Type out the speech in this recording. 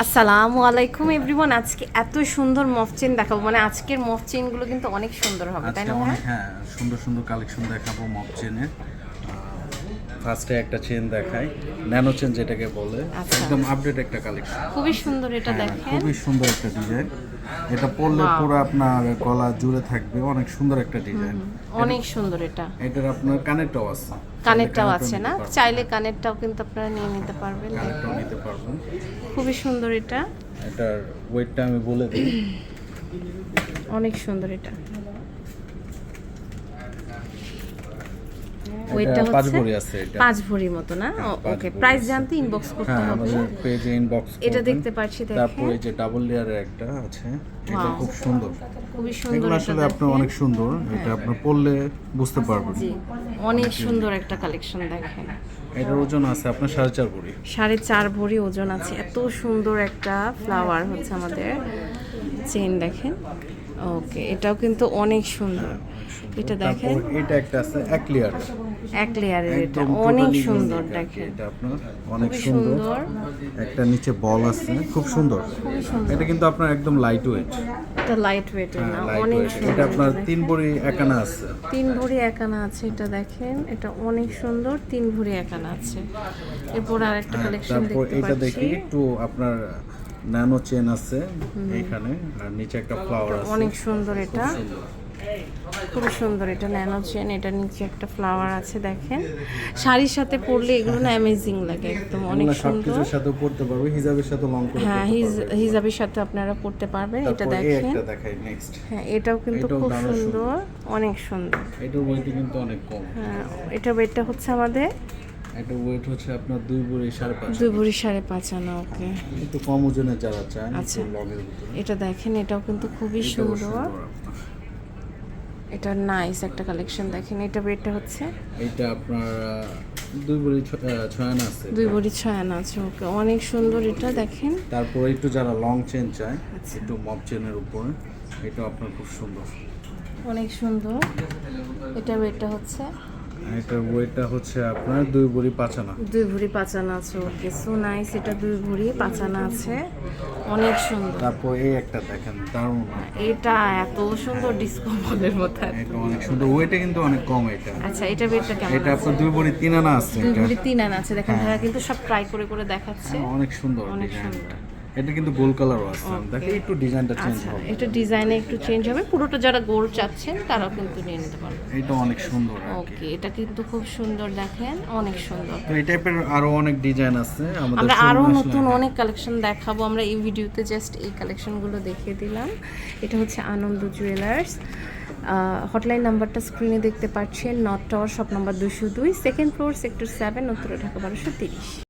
আসসালামু আলাইকুম এভরিওয়ান আজকে এত সুন্দর মফচিন দেখাবো। মানে আজকের মফচিনগুলো কিন্তু অনেক সুন্দর হবে তাই না হ্যাঁ সুন্দর সুন্দর কালেকশন দেখাবো মপ চেনের। ফার্স্টে একটা চেন দেখাই ন্যানো চেন যেটাকে বলে আচ্ছা। একদম আপডেট একটা কালেকশন খুবই সুন্দর এটা দেখেন। খুবই সুন্দর একটা ডিজাইন এটা পরলে পুরো আপনার গলা জুড়ে থাকবে অনেক সুন্দর একটা ডিজাইন অনেক সুন্দর এটা। এটার আপনার কানেরটাও আছে। কানেরটাও আছে না? চাইলে কানেরটাও কিন্তু আপনারা নিয়ে নিতে পারবেন। কানেরটাও নিতে পারবেন। খুবই সুন্দর এটা। এটার ওয়েটটা আমি বলে দিই। অনেক সুন্দর এটা। ওয়েটটা পাঁচ হচ্ছে ভরি আছে এটা। পাঁচ ভরি মতো না? হ্যাঁ, ওকে প্রাইস জানতে ইনবক্স করতে হ্যাঁ হবে। পেজে ইনবক্স এটা দেখতে পাচ্ছি তারপর দেখেন এই যে ডাবল লেয়ারের একটা আছে এটা খুব সুন্দর। খুবই সুন্দর এগুলো আসলে আপনার অনেক সুন্দর এটা আপনার পরলে বুঝতে পারবেন। জি অনেক সুন্দর একটা কালেকশন দেখেন। এটার ওজন আছে আপনার সাড়ে চার ভরি। সাড়ে চার ভরি ওজন আছে। এত সুন্দর একটা ফ্লাওয়ার হচ্ছে আমাদের। চেন দেখেন। ওকে এটাও কিন্তু অনেক সুন্দর। এটা দেখেন। এটা একটা আছে এক লেয়ার এক লেয়ারের এটা অনেক সুন্দর। দেখেন। এটা আপনার অনেক সুন্দর। একটা নিচে বল আছে খুব সুন্দর। এটা কিন্তু আপনার একদম লাইট ওয়েট এটা লাইট ওয়েটের না হ্যাঁ অনেক সুন্দর এটা আপনার তিন বড়ি একানা আছে। তিন ভরি একানা আছে এটা দেখেন। এটা অনেক সুন্দর তিন ভরি একানা আছে। এরপর আর একটা হ্যাঁ, কালেকশন তারপর দেখতে এটা দেখি একটু আপনার ন্যানো চেন আছে এইখানে আর নিচে একটা ফ্লাওয়ার আছে। অনেক সুন্দর এটা। খুব সুন্দর এটা ন্যানো চেন এটা নিচে একটা ফ্লাওয়ার আছে দেখেন। শাড়ির সাথে পরলে এগুলো না অ্যামেজিং লাগে একদম অনেক সুন্দর। সবকিছুর সাথে পড়তে পারবে হিজাবের সাথে লং করে হ্যাঁ হিজ- হিজাবের সাথে আপনারা পড়তে পারবেন এটা দেখেন। একটা দেখাই নেক্সট হ্যাঁ এটাও কিন্তু খুব সুন্দর অনেক সুন্দর। এটার ওয়েট কিন্তু অনেক কম। হ্যাঁ এটা ওয়েটটা হচ্ছে আমাদের এটা ওয়েট হচ্ছে আপনার দুই বুড়ি সাড়ে পাঁচ দুই ভরি সাড়ে পাঁচ আনা ওকে একটু কম ওজনের যারা চান আচ্ছা। এটা দেখেন এটাও কিন্তু খুবই সুন্দর। এটা নাইস একটা কালেকশন দেখেন এটা ওয়েটটা হচ্ছে? এইটা আপনার দুই বুড়ি ছয় আনা আছে। দুই ভরি ছয় আনা আছে ওকে অনেক সুন্দর এটা দেখেন। তারপর একটু যারা লং চেন চায় আচ্ছা। একটু মপ চেনের উপরে এটা আপনার খুব সুন্দর। অনেক সুন্দর। এটা ওয়েটটা হচ্ছে? এটার ওয়েটটা হচ্ছে আপনার দুই বুড়ি পাঁচ আনা দুই ভরি পাঁচানা আছে ওকে। সো নাইস এটা দুই ভরি পাঁচানা আছে। অনেক সুন্দর। তারপর এই একটা দেখেন দারুণ। এটা এত সুন্দর ডিস্কো মলের মতো এটা অনেক সুন্দর। ওয়েটে কিন্তু অনেক কম এটা। আচ্ছা এটা ওয়েটটা কেমন এটা আপনার দুই বুড়ি তিন আনা আছে দুই ভরি তিন আনা আছে। দেখেন ভাইয়া কিন্তু সব ট্রাই করে করে দেখাচ্ছে। হ্যাঁ, অনেক সুন্দর অনেক ডিজাইনটা এটা কিন্তু গোল কালারও আছে। দেখে একটু ডিজাইনটা চেঞ্জ আচ্ছা হবে। এটা ডিজাইনে একটু চেঞ্জ হবে। পুরোটা যারা গোল চাচ্ছেন তারাও কিন্তু নিয়ে নিতে পারবে। এটা অনেক সুন্দর ওকে এটা কিন্তু খুব সুন্দর দেখেন অনেক সুন্দর। তো এই টাইপের আরও অনেক ডিজাইন আছে আমাদের আমরা আরও নতুন অনেক কালেকশন দেখাবো। আমরা এই ভিডিওতে জাস্ট এই কালেকশনগুলো দেখিয়ে দিলাম। এটা হচ্ছে আনন্দ জুয়েলার্স হটলাইন নাম্বারটা স্ক্রিনে দেখতে পাচ্ছেন। নট টাওয়ার শপ নাম্বার দুশো দুই সেকেন্ড ফ্লোর সেক্টর সেভেন উত্তর ঢাকা বারোশো তিরিশ।